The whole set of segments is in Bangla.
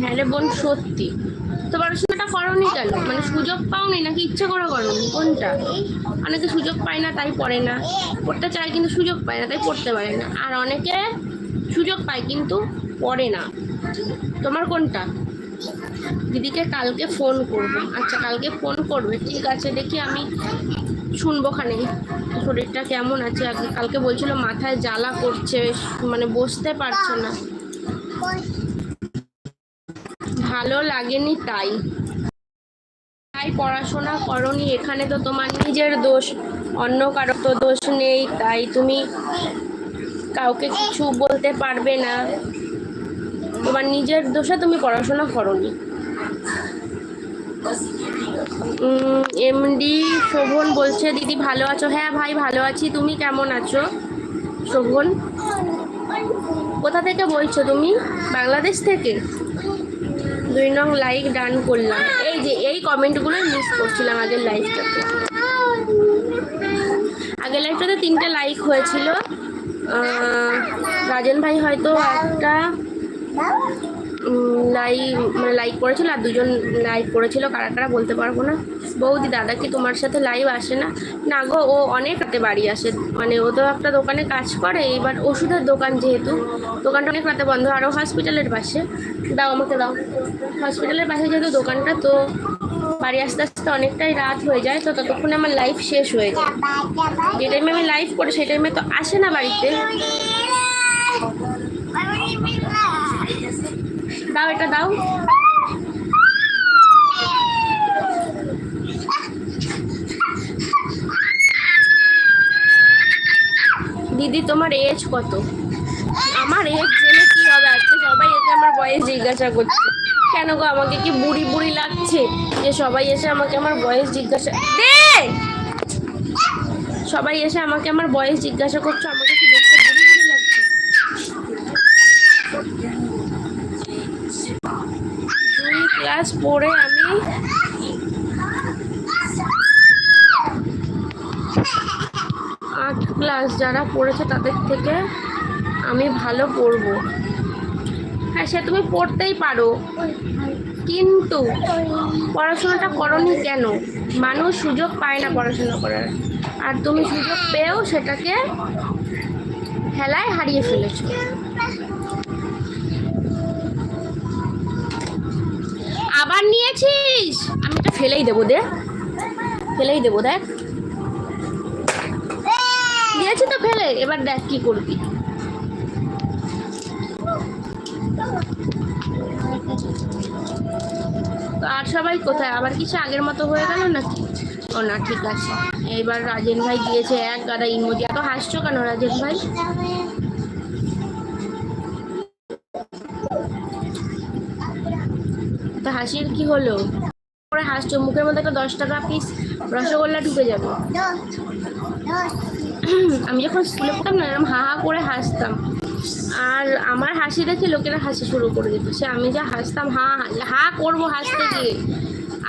হ্যাঁ রে বোন, সত্যি। তো পড়াশোনাটা করনি কেন? মানে সুযোগ পাওনি নাকি ইচ্ছে করে করনি? কোনটা? অনেকে সুযোগ পায় না, তাই পড়ে না। পড়তে চায় কিন্তু সুযোগ পায় না, তাই পড়তে পারে না। আর অনেকে সুযোগ পায় কিন্তু পড়ে না। তোমার কোনটা? দিদিকে কালকে ফোন করব। আচ্ছা কালকে ফোন করবে। ঠিক আছে, দেখি আমি শুনব খানে শরীরটা কেমন আছে? কালকে বলছিল মাথায় জ্বালা করছে মানে বসতে পারছে না। ভালো লাগেনি তাই। তাই পড়াশোনা করনি, এখানে তো তোমার নিজের দোষ, অন্য কারও তো দোষ নেই, তাই তুমি কাউকে কিছু বলতে পারবে না। তোমার নিজের দোষে তুমি পড়াশোনা করনি। এমডি শোভন বলছে, দিদি ভালো আছো? হ্যাঁ ভাই, ভালো আছি। তুমি কেমন আছো? শোভন, কোথা থেকে বলছো তুমি? বাংলাদেশ থেকে? দুই নং লাইক ডান করলাম। এই যে, এই কমেন্টগুলো মিস করছিলাম আগের লাইভটাতে আগের লাইফটাতে তিনটে লাইক হয়েছিল। রাজেন ভাই হয়তো একটা লাইক মানে লাইক করেছিল আর দুজন লাইক করেছিল। কারা কারা বলতে পারব না। বৌদি দাদা কি তোমার সাথে লাইভ আসে না? না গো, ও অনেক রাতে বাড়ি আসে। মানে ও তো একটা দোকানে কাজ করে এবার ওষুধের দোকান যেহেতু। দোকানটা অনেক রাতে বন্ধ আরও হসপিটালের পাশে। দাও আমাকে দাও। হসপিটালের পাশে যেহেতু দোকানটা, তো বাড়ি আসতে আসতে অনেকটাই রাত হয়ে যায়, তো ততক্ষণে আমার লাইফ শেষ হয়ে যায়। যে টাইমে আমি লাইভ করি, সেই টাইমে তো আসে না বাড়িতে। দাও এটা, দাও। দিদি, তোমার এজ কত? আমার এজ জেনে কি হবে? আজকে সবাই এসে আমার বয়স জিজ্ঞাসা করছে। কেন গো, আমাকে কি বুড়ি বুড়ি লাগছে? যে সবাই এসে আমাকে আমার বয়স জিজ্ঞাসা দে! সবাই এসে আমাকে আমার বয়স জিজ্ঞাসা করছ, আমাকে কি দেখতে বুড়ি বুড়ি লাগছে? দুই ক্লাস পড়ে আমি ক্লাস যারা পড়েছে তাদের থেকে আমি ভালো পড়ব। হ্যাঁ সে তুমি পড়তেই পারো। কিন্তু পড়াশোনাটা করনি কেন? মানুষ সুযোগ পায় না পড়াশোনা করার। আর তুমি সুযোগ পেয়েও সেটাকে খেলায় হারিয়ে ফেলেছো। আবার নিয়েছিস? আমি এটা ফেলেই দেবো দে। ফেলেই দেবো, দেখ। দিয়েছি তো ফেলে, এবার দেখ কি করবি। আর সবাই কোথায়? আবার কিছু আগের মতো হয়ে গেল নাকি? ও না, ঠিক আছে। এবার রাজেন ভাই দিয়েছে এক গাদা ইমোজি। এত হাসছো কেন রাজেন ভাই? হাসির কি হলো? করে হাসছো, মুখের মধ্যে একটা দশ টাকা পিস রসগোল্লা ঢুকে যাবে। আমি যখন স্কুলে পড়তাম না এরকম হা হা করে হাসতাম। আর আমার হাসি দেখে লোকেরা হাসি শুরু করে দিত। সে আমি যা হাসতাম, হা হা করব হাসতে গিয়ে,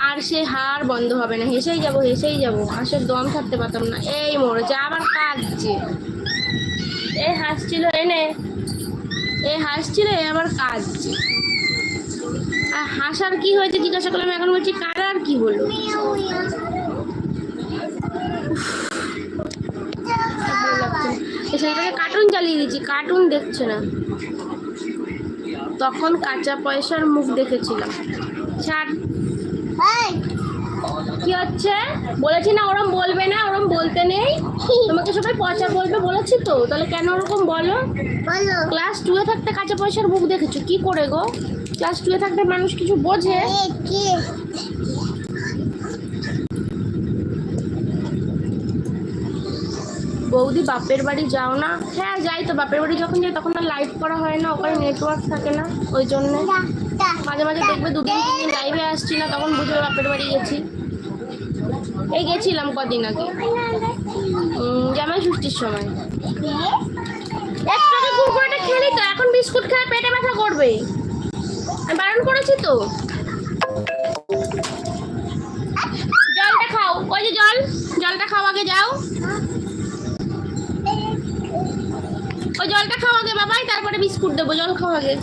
আর সে হার বন্ধ হবে না। হেসেই যাব হেসেই যাব। হাসের দম থাকতে পারতাম না। এই মরেছে আবার কাঁদছে। এ হাসছিল, এনে। এ হাসছিল, এ আবার কাঁদছে। আর হাসার কি হয়েছে জিজ্ঞাসা করলাম, এখন বলছি কারার কি হলো? না। কার্টুন চালিয়ে দিয়েছি কার্টুন দেখছে না। তখন কাঁচা পয়সার মুখ দেখেছিলাম। ছাড়। কি হচ্ছে? বলেছি না ওরম বলবে না ওরম বলতে নেই। তোমাকে সবাই পয়সা বলবে বলেছি তো। তাহলে কেন ওরকম বলো? ক্লাস টুয়ে থাকতে কাঁচা পয়সার মুখ দেখেছ? কি করে গো? ক্লাস টুয়ে থাকতে মানুষ কিছু বোঝে? বৌদি বাপের বাড়ি যাও না? হ্যাঁ যাই তো বাপের বাড়ি যখন যাই তখন আর লাইভ করা হয় না ওখানে নেটওয়ার্ক থাকে না ওই জন্যে। মাঝে মাঝে দেখবে দুদিন তিন লাইভে আসছি না তখন বুঝবে বাপের বাড়ি গেছি। এই গেছিলাম কদিন আগে। জামাই ষষ্ঠীর সময়। আগে খেলি তো, এখন বিস্কুট খেয়ে, পেটে ব্যথা করবে। বারণ করেছি তো। জলটা খাও। ওই যে জল, জলটা খাও আগে, যাও। ওই জলটা খাও আগে, বাবাই, তারপরে বিস্কুট দেবো, জল খাও আগে।